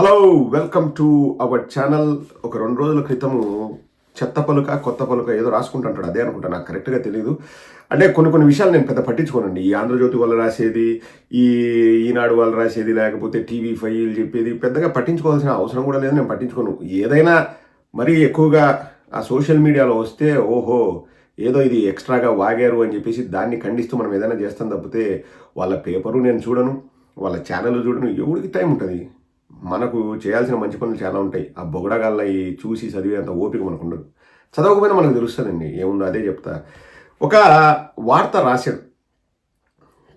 Hello welcome to our channel ఒక రెండు రోజుల క్రితము చెత్త పలుక కొత్త పలుక ఏదో రాసుకుంటుంటాడు. అదే అనుకుంటా. నాకు కరెక్ట్గా తెలియదు అంటే కొన్ని కొన్ని విషయాలు నేను పెద్ద పట్టించుకోనండి. ఈ ఆంధ్రజ్యోతి వాళ్ళు రాసేది ఈ ఈనాడు వాళ్ళు రాసేది లేకపోతే టీవీ ఫైల్ చెప్పేది పెద్దగా పట్టించుకోవాల్సిన అవసరం కూడా లేదు. నేను పట్టించుకోను. ఏదైనా మరీ ఎక్కువగా ఆ సోషల్ మీడియాలో వస్తే ఓహో ఏదో ఇది ఎక్స్ట్రాగా వాగారు అని చెప్పేసి దాన్ని ఖండిస్తూ మనం ఏదైనా చేస్తాం తప్పితే వాళ్ళ పేపరు నేను చూడను. వాళ్ళ ఛానల్ చూడను. ఎవరికి టైం ఉంటుంది? మనకు చేయాల్సిన మంచి పనులు చాలా ఉంటాయి. ఆ బొగడగాళ్ళ చూసి చదివేంత ఓపిక మనకు ఉండదు. చదవకపోయినా మనకు తెలుస్తుందండి. ఏముందో అదే చెప్తా. ఒక వార్త రాశారు.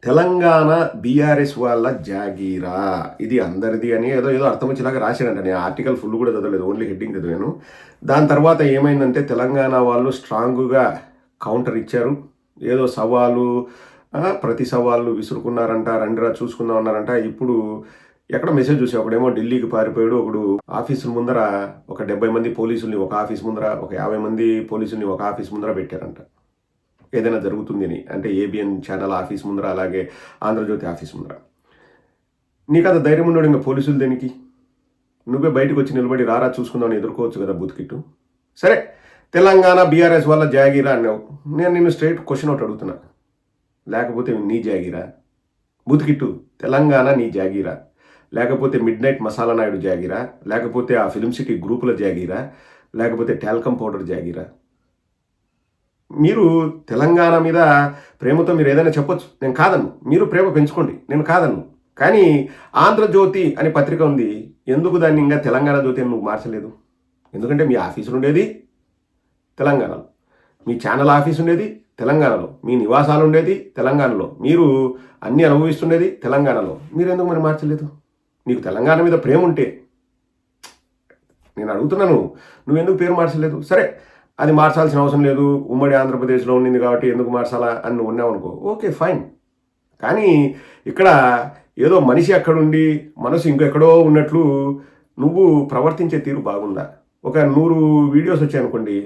తెలంగాణ బీఆర్ఎస్ వాళ్ళ జాగీరా. ఇది అందరిది అని ఏదో ఏదో అర్థం వచ్చేలాగా రాశాడంట నేను ఆర్టికల్ ఫుల్ కూడా చదవలేదు. ఓన్లీ హెడ్డింగ్ చదివాను. దాని తర్వాత ఏమైందంటే తెలంగాణ వాళ్ళు స్ట్రాంగ్గా కౌంటర్ ఇచ్చారు. ఏదో సవాలు ప్రతి సవాళ్ళు విసురుకున్నారంట రండిరా చూసుకుందాం అన్నారంట. ఇప్పుడు ఎక్కడ మెసేజ్ చూసా ఒకడేమో ఢిల్లీకి పారిపోయాడు ఒకడు ఆఫీసుల ముందర ఒక డెబ్బై మంది పోలీసుల్ని ఒక ఆఫీస్ ముందర ఒక యాభై మంది పోలీసుల్ని ఒక ఆఫీస్ ముందర పెట్టారంట. ఏదైనా జరుగుతుంది అని అంటే ఏబిఎన్ ఛానల్ ఆఫీస్ ముందర అలాగే ఆంధ్రజ్యోతి ఆఫీస్ ముందర. నీకు అంత ధైర్యం ఉన్నాడు ఇంకా పోలీసులు దేనికి? నువ్వే బయటకు వచ్చి నిలబడి రారా చూసుకుందామని ఎదుర్కోవచ్చు కదా బూత్కిట్టు సరే తెలంగాణ బీఆర్ఎస్ వల్ల జాగీరా అన్నావు. నేను నిన్ను స్ట్రైట్ క్వశ్చన్ ఒకటి అడుగుతున్నా. లేకపోతే నీ జాగీరా? బూత్కిట్టు తెలంగాణ నీ జాగీరా? లేకపోతే మిడ్ నైట్ మసాలా నాయుడు జాగీరా లేకపోతే ఆ ఫిలిం సిటీ గ్రూపుల జాగీరా లేకపోతే టాల్కమ్ పౌడర్ జాగీరా. మీరు తెలంగాణ మీద ప్రేమతో మీరు ఏదైనా చెప్పొచ్చు. నేను కాదను మీరు ప్రేమ పెంచుకోండి. నేను కాదను కానీ ఆంధ్రజ్యోతి అనే పత్రిక ఉంది. ఎందుకు దాన్ని ఇంకా తెలంగాణ జ్యోతి అని నువ్వు మార్చలేదు? ఎందుకంటే మీ ఆఫీసులు ఉండేది తెలంగాణలో. మీ ఛానల్ ఆఫీస్ ఉండేది తెలంగాణలో. మీ నివాసాలు ఉండేది తెలంగాణలో. మీరు అన్నీ అనుభవిస్తుండేది తెలంగాణలో. మీరు ఎందుకు మరి మార్చలేదు? నీకు తెలంగాణ మీద ప్రేమ ఉంటే నేను అడుగుతున్నాను నువ్వు ఎందుకు పేరు మార్చలేదు? సరే అది మార్చాల్సిన అవసరం లేదు. ఉమ్మడి ఆంధ్రప్రదేశ్లో ఉండింది కాబట్టి ఎందుకు మార్చాలా అని నువ్వు ఉన్నావనుకో. Okay fine. కానీ ఇక్కడ ఏదో మనిషి అక్కడుండి మనసు ఇంకెక్కడో ఉన్నట్లు నువ్వు ప్రవర్తించే తీరు బాగుందా? ఒక నూరు వీడియోస్ వచ్చాయనుకోండి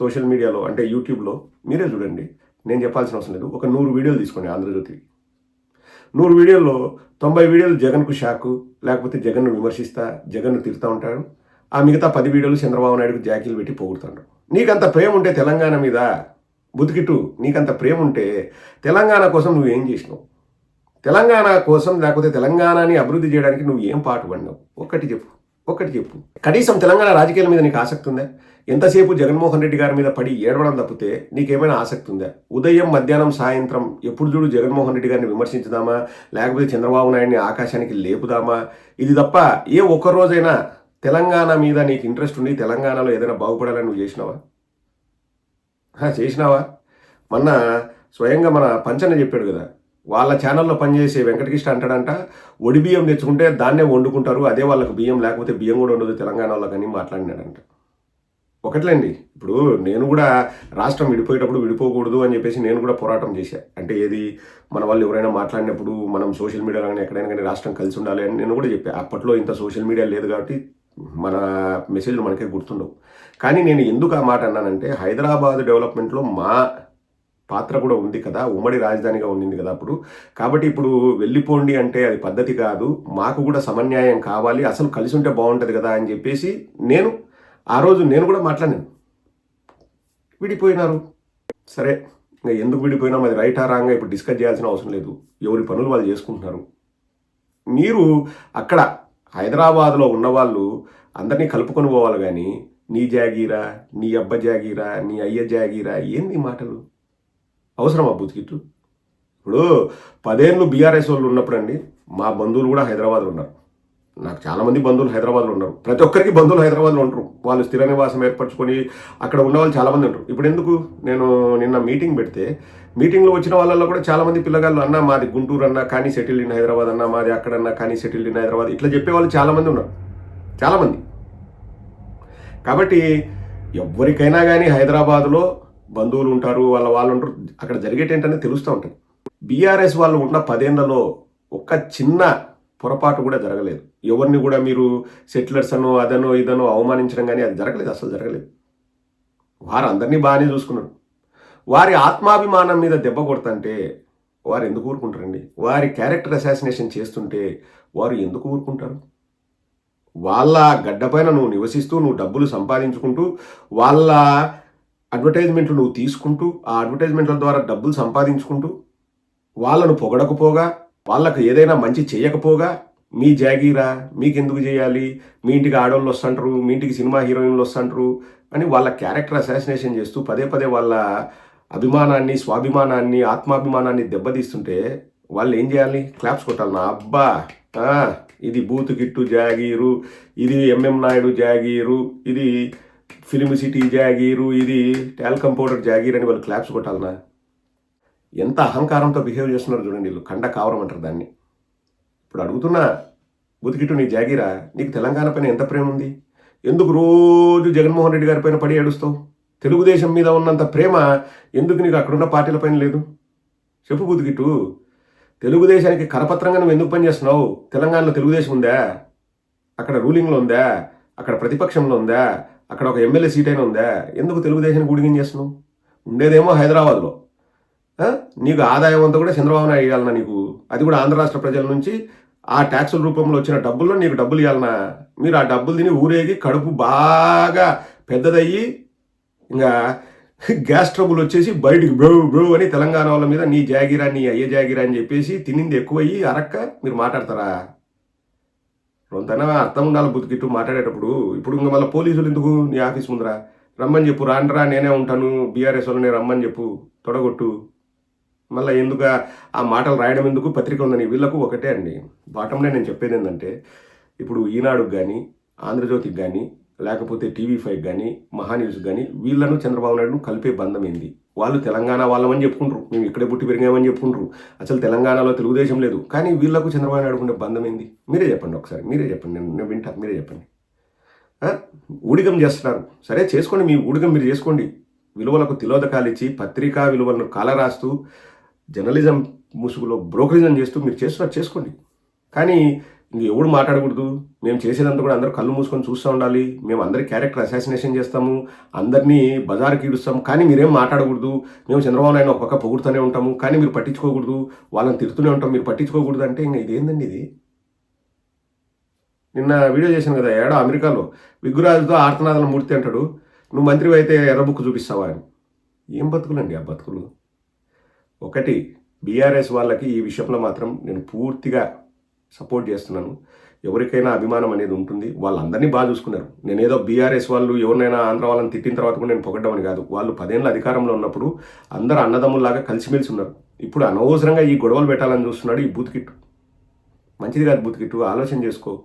సోషల్ మీడియాలో అంటే యూట్యూబ్లో మీరే చూడండి. నేను చెప్పాల్సిన అవసరం లేదు. ఒక నూరు వీడియోలు తీసుకోండి ఆంధ్రజ్యోతికి. నూరు వీడియోల్లో తొంభై వీడియోలు జగన్కు షాకు లేకపోతే జగన్ను విమర్శిస్తా జగన్ను తిరుగుతూ ఉంటాడు. ఆ మిగతా పది వీడియోలు చంద్రబాబు నాయుడుకు జాకీలు పెట్టి పోగొడతాడు నీకంత ప్రేమ ఉంటే తెలంగాణ మీద బుతికిట్టు నీకంత ప్రేమ ఉంటే తెలంగాణ కోసం నువ్వు ఏం చేసినావు? తెలంగాణ కోసం లేకపోతే తెలంగాణని అభివృద్ధి చేయడానికి నువ్వు ఏం పాటు పడినావు? ఒక్కటి చెప్పు ఒక్కటి చెప్పు. కనీసం తెలంగాణ రాజకీయాల మీద నీకు ఆసక్తి ఉందా? ఎంతసేపు జగన్మోహన్ రెడ్డి గారి మీద పడి ఏడవడం తప్పితే నీకేమైనా ఆసక్తి ఉందా? ఉదయం మధ్యాహ్నం సాయంత్రం ఎప్పుడు చూడు జగన్మోహన్ రెడ్డి గారిని విమర్శించుదామా? లేకపోతే చంద్రబాబు నాయుడిని ఆకాశానికి లేపుదామా? ఇది తప్ప ఏ ఒక్క రోజైనా తెలంగాణ మీద నీకు ఇంట్రెస్ట్ ఉండి తెలంగాణలో ఏదైనా బాగుపడాలని నువ్వు చేసినావా? చేసినావా? మొన్న స్వయంగా మన పంచన్న చెప్పాడు కదా వాళ్ళ ఛానల్లో పనిచేసే వెంకటకృష్ణ అంటాడంట ఒడి బియ్యం తెచ్చుకుంటే దాన్నే వండుకుంటారు అదే వాళ్ళకి బియ్యం లేకపోతే బియ్యం కూడా ఉండదు తెలంగాణలో కానీ మాట్లాడినాడంట. ఒకట్లేండి. ఇప్పుడు నేను కూడా రాష్ట్రం విడిపోయేటప్పుడు విడిపోకూడదు అని చెప్పేసి నేను కూడా పోరాటం చేశాను అంటే ఏది? మన వాళ్ళు ఎవరైనా మాట్లాడినప్పుడు మనం సోషల్ మీడియాలో కానీ ఎక్కడైనా కానీ రాష్ట్రం కలిసి ఉండాలి అని నేను కూడా చెప్పాను అప్పట్లో ఇంత సోషల్ మీడియా లేదు కాబట్టి మన మెసేజ్లు మనకే గుర్తుండవు. కానీ నేను ఎందుకు ఆ మాట అన్నానంటే హైదరాబాద్ డెవలప్మెంట్లో మా పాత్ర కూడా ఉంది కదా. ఉమ్మడి రాజధానిగా ఉండింది కదా అప్పుడు. కాబట్టి ఇప్పుడు వెళ్ళిపోండి అంటే అది పద్ధతి కాదు. మాకు కూడా సమన్యాయం కావాలి. అసలు కలిసి ఉంటే బాగుంటుంది కదా అని చెప్పేసి నేను ఆ రోజు నేను కూడా మాట్లాడాను విడిపోయినారు. సరే ఇంకా ఎందుకు విడిపోయినా? అది రైటా రాంగా ఇప్పుడు డిస్కస్ చేయాల్సిన అవసరం లేదు. ఎవరి పనులు వాళ్ళు చేసుకుంటున్నారు. మీరు అక్కడ హైదరాబాద్లో ఉన్నవాళ్ళు అందరినీ కలుపుకొని పోవాలి కానీ నీ జాగీరా నీ అబ్బ జాగీరా నీ అయ్య జాగీరా ఏంది మాటలు? అవసరమా బుతికిట్టు? ఇప్పుడు పదేళ్ళు బీఆర్ఎస్ వాళ్ళు ఉన్నప్పుడు అండి మా బంధువులు కూడా హైదరాబాద్లో ఉన్నారు. నాకు చాలామంది బంధువులు హైదరాబాద్లో ఉన్నారు. ప్రతి ఒక్కరికి బంధువులు హైదరాబాద్లో ఉంటారు వాళ్ళు స్థిర నివాసం ఏర్పరచుకొని అక్కడ ఉన్న వాళ్ళు చాలామంది ఉంటారు. ఇప్పుడు ఎందుకు? నేను నిన్న మీటింగ్ పెడితే మీటింగ్లో వచ్చిన వాళ్ళల్లో కూడా చాలా మంది పిల్లగాళ్ళు అన్న మాది గుంటూరు అన్న కానీ సెటిల్ ఇన్ హైదరాబాద్ అన్న మాది అక్కడన్నా కానీ సెటిల్ ఇన్ హైదరాబాద్ ఇట్లా చెప్పేవాళ్ళు చాలామంది ఉన్నారు. చాలామంది కాబట్టి ఎవరికైనా కానీ హైదరాబాద్లో బంధువులు ఉంటారు వాళ్ళ వాళ్ళు ఉంటారు. అక్కడ జరిగేటేంటనే తెలుస్తూ ఉంటుంది. బీఆర్ఎస్ వాళ్ళు ఉన్న పదేళ్ళలో ఒక చిన్న పొరపాటు కూడా జరగలేదు. ఎవరిని కూడా మీరు సెటిలర్స్ అనో అదనో ఇదనో అవమానించడం కానీ అది జరగలేదు అసలు జరగలేదు. వారు అందరినీ బాగానే చూసుకున్నారు. వారి ఆత్మాభిమానం మీద దెబ్బ కొడుతుంటే వారు ఎందుకు ఊరుకుంటారండి? వారి క్యారెక్టర్ అసాసినేషన్ చేస్తుంటే వారు ఎందుకు ఊరుకుంటారు? వాళ్ళ గడ్డపైన నువ్వు నివసిస్తూ నువ్వు డబ్బులు సంపాదించుకుంటూ వాళ్ళ అడ్వర్టైజ్మెంట్లు నువ్వు తీసుకుంటూ ఆ అడ్వర్టైజ్మెంట్ల ద్వారా డబ్బులు సంపాదించుకుంటూ వాళ్ళను పొగడకపోగా వాళ్ళకు ఏదైనా మంచి చేయకపోగా మీ జాగీరా మీకెందుకు చేయాలి? మీ ఇంటికి ఆడవాళ్ళు వస్తుంటారు మీ ఇంటికి సినిమా హీరోయిన్లు వస్తుంటారు అని వాళ్ళ క్యారెక్టర్ అసాసినేషన్ చేస్తూ పదే పదే వాళ్ళ అభిమానాన్ని స్వాభిమానాన్ని ఆత్మాభిమానాన్ని దెబ్బతీస్తుంటే వాళ్ళు ఏం చేయాలి? క్లాప్స్ కొట్టాలి. నా అబ్బా ఇది బూత్ కిట్టు జాగీరు ఇది ఎంఎం నాయుడు జాగీరు ఇది ఫిలిం సిటీ జాగీరు ఇది టాల్కం పౌడర్ జాగీర్ అని వాళ్ళు క్లాప్స్ కొట్టాలనా? ఎంత అహంకారంతో బిహేవ్ చేస్తున్నారు చూడండి వీళ్ళు. కండ కావరం అంటారు దాన్ని. ఇప్పుడు అడుగుతున్నా బుతికిటు నీ జాగీరా? నీకు తెలంగాణ పైన ఎంత ప్రేమ ఉంది? ఎందుకు రోజు జగన్మోహన్ రెడ్డి గారి పైన పడి ఏడుస్తావు? తెలుగుదేశం మీద ఉన్నంత ప్రేమ ఎందుకు నీకు అక్కడున్న పార్టీల పైన లేదు? చెప్పు బుతికిట్టు తెలుగుదేశానికి కరపత్రంగా నువ్వు ఎందుకు పనిచేస్తున్నావు? తెలంగాణలో తెలుగుదేశం ఉందా? అక్కడ రూలింగ్లో ఉందా? అక్కడ ప్రతిపక్షంలో ఉందా? అక్కడ ఒక ఎమ్మెల్యే సీట్ అయినా ఉందా? ఎందుకు తెలుగుదేశానికి గుడిగిం చేస్తున్నావు? ఉండేదేమో హైదరాబాద్లో. నీకు ఆదాయం అంతా కూడా చంద్రబాబు నాయుడు ఇవ్వాలన్నా నీకు. అది కూడా ఆంధ్ర రాష్ట్ర ప్రజల నుంచి ఆ ట్యాక్సుల రూపంలో వచ్చిన డబ్బుల్లో నీకు డబ్బులు ఇవ్వాలన్నా. మీరు ఆ డబ్బులు తిని ఊరేగి కడుపు బాగా పెద్దదయ్యి ఇంకా గ్యాస్ ట్రబుల్ వచ్చేసి బయటికి బ్రో బ్రో అని తెలంగాణ వాళ్ళ మీద నీ జాగిరా నీ అయ్యే జాగిరా అని చెప్పేసి తినింది ఎక్కువయ్యి అరక్క మీరు మాట్లాడతారా? రొంతన అర్థం ఉండాలి బుతికిట్టు మాట్లాడేటప్పుడు. ఇప్పుడు ఇంకా మళ్ళీ పోలీసులు ఎందుకు నీ ఆఫీస్ ముందరా? రమ్మని చెప్పు రాండ్రా నేనే ఉంటాను బీఆర్ఎస్ వాళ్ళని రమ్మని చెప్పు తొడగొట్టు. మళ్ళీ ఎందుకు ఆ- మాటలు రాయడం ఎందుకు? పత్రిక ఉందని వీళ్ళకు ఒకటే అండి. బాటంలో నేను చెప్పేది ఏంటంటే ఇప్పుడు ఈనాడుకి కానీ ఆంధ్రజ్యోతికి కానీ లేకపోతే టీవీ ఫైవ్ కానీ మహాన్యూస్ కానీ వీళ్ళను చంద్రబాబు నాయుడును కలిపే బంధం ఏంది? వాళ్ళు తెలంగాణ వాళ్ళమని చెప్పుకుంటారు. మేము ఇక్కడే పుట్టి పెరిగామని చెప్పుకుంటారు. అసలు తెలంగాణలో తెలుగుదేశం లేదు. కానీ వీళ్ళకు చంద్రబాబు నాయుడు ఉండే బంధం ఏంది? మీరే చెప్పండి ఒకసారి. మీరే చెప్పండి. నేను నేను వింటా. మీరే చెప్పండి. ఊడిగం చేస్తున్నారు. సరే చేసుకోండి. మీ ఊడిగం మీరు చేసుకోండి. విలువలకు తిలోదకాలు ఇచ్చి పత్రికా విలువలను కాలరాస్తూ జర్నలిజం ముసుగులో బ్రోకరిజం చేస్తూ మీరు చేస్తున్నారు చేసుకోండి. కానీ ఇంక ఎవడు మాట్లాడకూడదు. మేము చేసేదంతా కూడా అందరూ కళ్ళు మూసుకొని చూస్తూ ఉండాలి. మేము అందరి క్యారెక్టర్ అసాసినేషన్ చేస్తాము. అందరినీ బజార్కి ఈడుస్తాము. కానీ మీరేం మాట్లాడకూడదు. మేము చంద్రబాబు నాయుడు ఒక్కొక్క పొగుడుతూనే ఉంటాము. కానీ మీరు పట్టించుకోకూడదు. వాళ్ళని తిడుతూనే ఉంటాం మీరు పట్టించుకోకూడదు అంటే ఇంకా ఇదేందండి ఇది? నిన్న వీడియో చేశాను కదా ఏడో అమెరికాలో. విగ్గురాజుతో ఆర్తనాదన మూర్తి అంటాడు. నువ్వు మంత్రి అయితే ఎర్ర బుక్ చూపిస్తావా? అని. ఏం బతుకులండి ఆ బతుకులు? ఒకటి బీఆర్ఎస్ వాళ్ళకి ఈ విషయంలో మాత్రం నేను పూర్తిగా సపోర్ట్ చేస్తున్నాను. ఎవరికైనా అభిమానం అనేది ఉంటుంది. వాళ్ళందరినీ బాగా చూసుకున్నారు. నేను ఏదో బీఆర్ఎస్ వాళ్ళు ఎవరినైనా ఆంధ్ర వాళ్ళని తిట్టిన తర్వాత కూడా నేను పొగడ్డం కాదు. వాళ్ళు పదేళ్ళ అధికారంలో ఉన్నప్పుడు అందరు అన్నదమ్ముల్లాగా కలిసిమెలిసి ఉన్నారు. ఇప్పుడు అనవసరంగా ఈ గొడవలు పెట్టాలని చూస్తున్నాడు ఈ బూత్కిట్టు మంచిది కాదు బూత్కిట్టు ఆలోచన చేసుకో.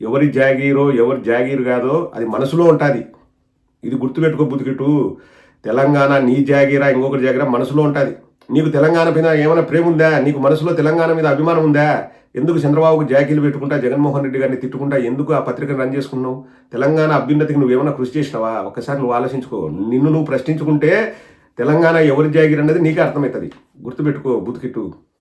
ఎవరి జాగీరో ఎవరి జాగీరు కాదో అది మనసులో ఉంటుంది. ఇది గుర్తుపెట్టుకో బుతికిట్టు తెలంగాణ నీ జాగీరా ఇంకొకరి జాగీరా మనసులో ఉంటుంది. నీకు తెలంగాణ పైన ఏమైనా ప్రేమ ఉందా? నీకు మనసులో తెలంగాణ మీద అభిమానం ఉందా? ఎందుకు చంద్రబాబుకు జాకీలు పెట్టుకుంటా జగన్మోహన్ రెడ్డి గారిని తిట్టుకుంటా? ఎందుకు ఆ పత్రికను రన్ చేసుకున్నావు? తెలంగాణ అభ్యున్నతికి నువ్వేమైనా కృషి చేసినావా? ఒకసారి నువ్వు ఆలోచించుకో. నిన్ను నువ్వు ప్రశ్నించుకుంటే తెలంగాణ ఎవరి జాగిరి అనేది నీకే అర్థమవుతుంది. గుర్తుపెట్టుకో బుతికిట్టు.